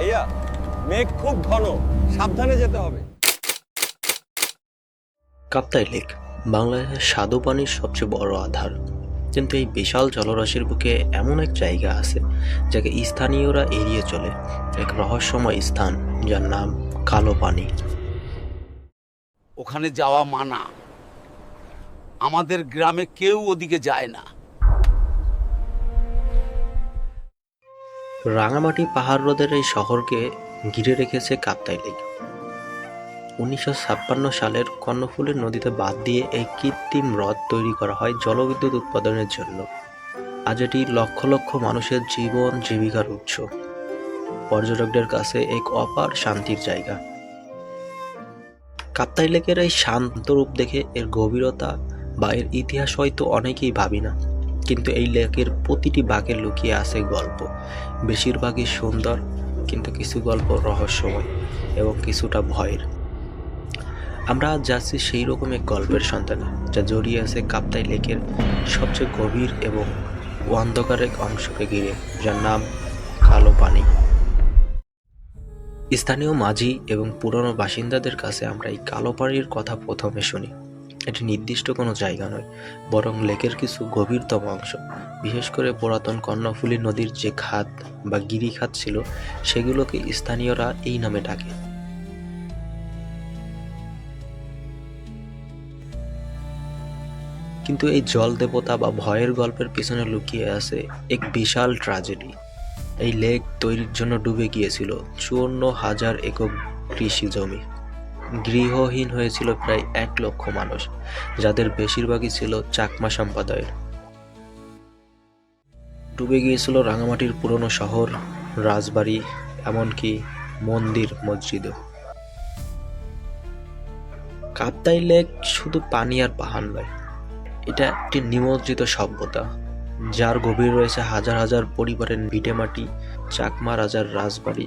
ভাইয়া মেঘ খুব ঘন। সাবধানে যেতে হবে। কাপ্তাই লেক বাংলাদেশের স্বাদু পানির সবচেয়ে বড় আধার। কিন্তু এই বিশাল জলরাশির বুকে এমন এক জায়গা আছে যাকে স্থানীয়রা এড়িয়ে চলে। এক রহস্যময় স্থান যার নাম কালো পানি। ওখানে যাওয়া মানা। আমাদের গ্রামে কেউ ওদিকে যায় না। রাঙামাটি পাহাড় রোদের এই শহরকে ঘিরে রেখেছে কাপ্তাই লেক। উনিশশো ছাপ্পান্ন সালের কর্ণফুলের নদীতে বাদ দিয়ে এই কৃত্রিম হ্রদ তৈরি করা হয় জলবিদ্যুৎ উৎপাদনের জন্য। আজ এটি লক্ষ লক্ষ মানুষের জীবন জীবিকার উৎস। পর্যটকদের কাছে এক অপার শান্তির জায়গা। কাপ্তাই লেকের এই শান্ত রূপ দেখে এর গভীরতা বা এর ইতিহাস হয়তো অনেকেই ভাবি না। কিন্তু এই লেকের প্রতিটি বাঘে লুকিয়ে আছে গল্প। বেশিরভাগই সুন্দর, কিন্তু কিছু গল্প রহস্যময় এবং কিছুটা ভয়ের। আমরা আজ যাচ্ছি সেই রকম এক গল্পের সন্ধানে, যা জড়িয়ে আছে কাপ্তাই লেকের সবচেয়ে গভীর এবং অন্ধকার এক অংশকে ঘিরে, যার নাম কালো পানি। স্থানীয় মাঝি এবং পুরনো বাসিন্দাদের কাছে আমরা এই কালো পানির কথা প্রথমে শুনি। এটি নির্দিষ্ট কোনো জায়গা নয়, বরং লেকের কিছু গভীরতম অংশ। বিশেষ করে পুরাতন কর্ণফুলী নদীর যে খাত বা গিরিখাত ছিল, সেগুলোকে স্থানীয়রা এই নামে ডাকে। কিন্তু এই জল দেবতা বা ভয়ের গল্পের পিছনে লুকিয়ে আছে এক বিশাল ট্র্যাজেডি এই লেক তৈরির জন্য ডুবে গিয়েছিল চুয়ান্ন হাজার একক কৃষি জমি গৃহহীন হয়েছিল প্রায় এক লক্ষ মানুষ, যাদের বেশিরভাগই ছিল চাকমা সম্প্রদায়ের। ডুবে গিয়েছিল রাঙামাটির পুরনো শহর, রাজবাড়ি, এমনকি মন্দির, মসজিদও। কাপ্তাই লেক শুধু পানি আর পাহাড় নয়, এটা একটি নিমজ্জিত সভ্যতা, যার গভীর রয়েছে হাজার হাজার পরিবারের ভিটেমাটি চাকমা রাজার রাজবাড়ি।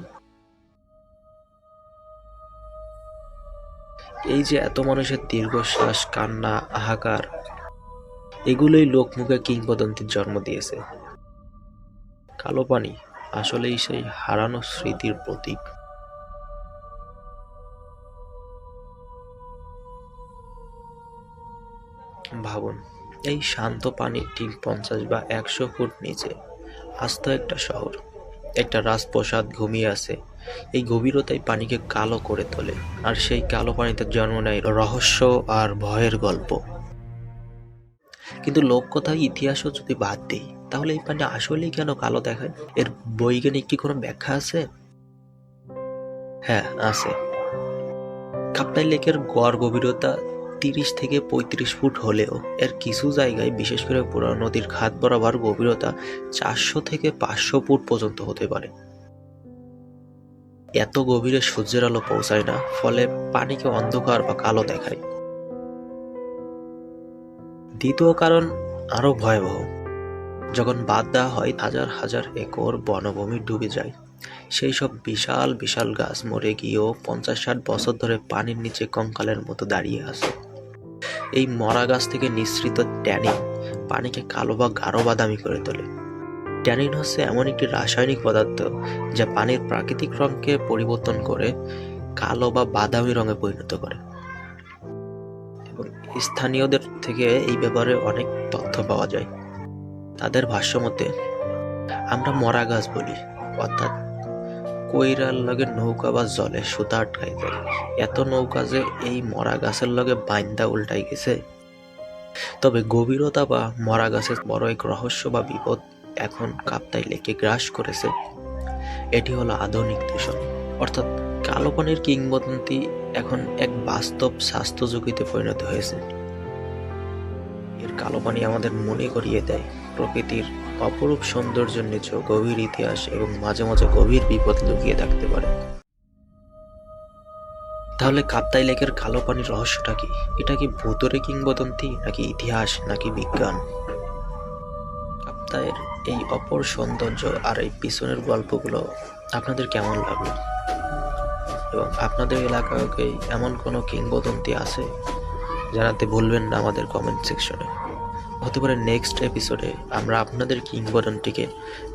এই যে এত মানুষের দীর্ঘশ্বাস, কান্না, হাহাকার, এগুলোই লোকমুখে কিংবদন্তির জন্ম দিয়েছে। কালো পানি আসলেই সেই হারানো স্মৃতির প্রতীক। ভাবুন, এই শান্ত পানির ঠিক পঞ্চাশ বা একশো ফুট নিচে আস্ত একটা শহর। একটা রাজপ্রসাদ ঘুমিয়ে আছে। এই গভীরতাই পানিকে কালো করে তোলে, আর সেই কালো পানিতে জন্ম নেয় রহস্য আর ভয়ের গল্প। কিন্তু লোককথা ইতিহাসও যদি বাদ দিই, তাহলে এই পানি আসলেই কেন কালো দেখায়? এর বৈজ্ঞানিক কি কোনো ব্যাখ্যা আছে? হ্যাঁ আছে। কাপ্তাই লেকের গড় গভীরতা তিরিশ থেকে পঁয়ত্রিশ ফুট হলেও এর কিছু জায়গায়, বিশেষ করে পুরো নদীর খাত বরাবর গভীরতা চারশো থেকে পাঁচশো ফুট পর্যন্ত হতে পারে। এত গভীরে সূর্যের আলো পৌঁছায় না, ফলে পানিকে অন্ধকার বা কালো দেখায়। দ্বিতীয় কারণ আরও ভয়াবহ। যখন বাদ দেওয়া হয়, হাজার হাজার একর বনভূমি ডুবে যায়। সেই সব বিশাল বিশাল গাছ মরে গিয়েও পঞ্চাশ ষাট বছর ধরে পানির নিচে কঙ্কালের মতো দাঁড়িয়ে আছে। এই মরা গাছ থেকে নিঃসৃত ট্যানিন পানিকে কালো বা গাঢ় বাদামি করে তোলে। ট্যানিন হচ্ছে এমন একটি রাসায়নিক পদার্থ যা পানির প্রাকৃতিক রঙকে পরিবর্তন করে কালো বা বাদামি রঙে পরিণত করে। এবং স্থানীয়দের থেকে এই ব্যাপারে অনেক তথ্য পাওয়া যায়। তাদের ভাষ্য মতে, আমরা মরা গাছ বলি, অর্থাৎ কইরার লগে নৌকা বা জলে সুতা আটকাই দেয়। এত নৌকা যে এই মরা গাছের লগে বাইন্দা উল্টাই গেছে। তবে গভীরতা বা মরা গাছের বড় এক রহস্য বা বিপদ এখন কাপ্তাই লেকে গ্রাস করেছে। এটি হলো আধুনিক দূষণ। অর্থাৎ কালো পানির কিংবদন্তি এখন এক বাস্তব স্বাস্থ্য ঝুঁকিতে পরিণত হয়েছে। এর কালো পানি আমাদের মনে করিয়ে দেয় প্রকৃতির অপরূপ সৌন্দর্যের নিচেও গভীর ইতিহাস এবং মাঝে মাঝে গভীর বিপদ লুকিয়ে থাকতে পারে। তাহলে কাপ্তাই লেকের কালো পানির রহস্যটা কি? এটা কি ভূতরে কিংবদন্তি, নাকি ইতিহাস, নাকি বিজ্ঞান? কাপ্তাইয়ের এই অপর সৌন্দর্য আর এই পিছনের গল্পগুলো আপনাদের কেমন লাগল? এবং আপনাদের এলাকাকে এমন কোনো কিংবদন্তি আছে? জানাতে ভুলবেন না আমাদের কমেন্ট সেকশনে হতে পারে নেক্সট এপিসোডে আমরা আপনাদের কিংবদন্তিকে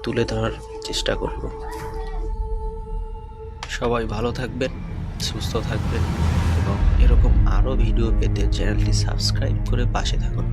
তুলে ধরার চেষ্টা করব। সবাই ভালো থাকবেন, সুস্থ থাকবেন এবং এরকম আরও ভিডিও পেতে চ্যানেলটি সাবস্ক্রাইব করে পাশে থাকুন।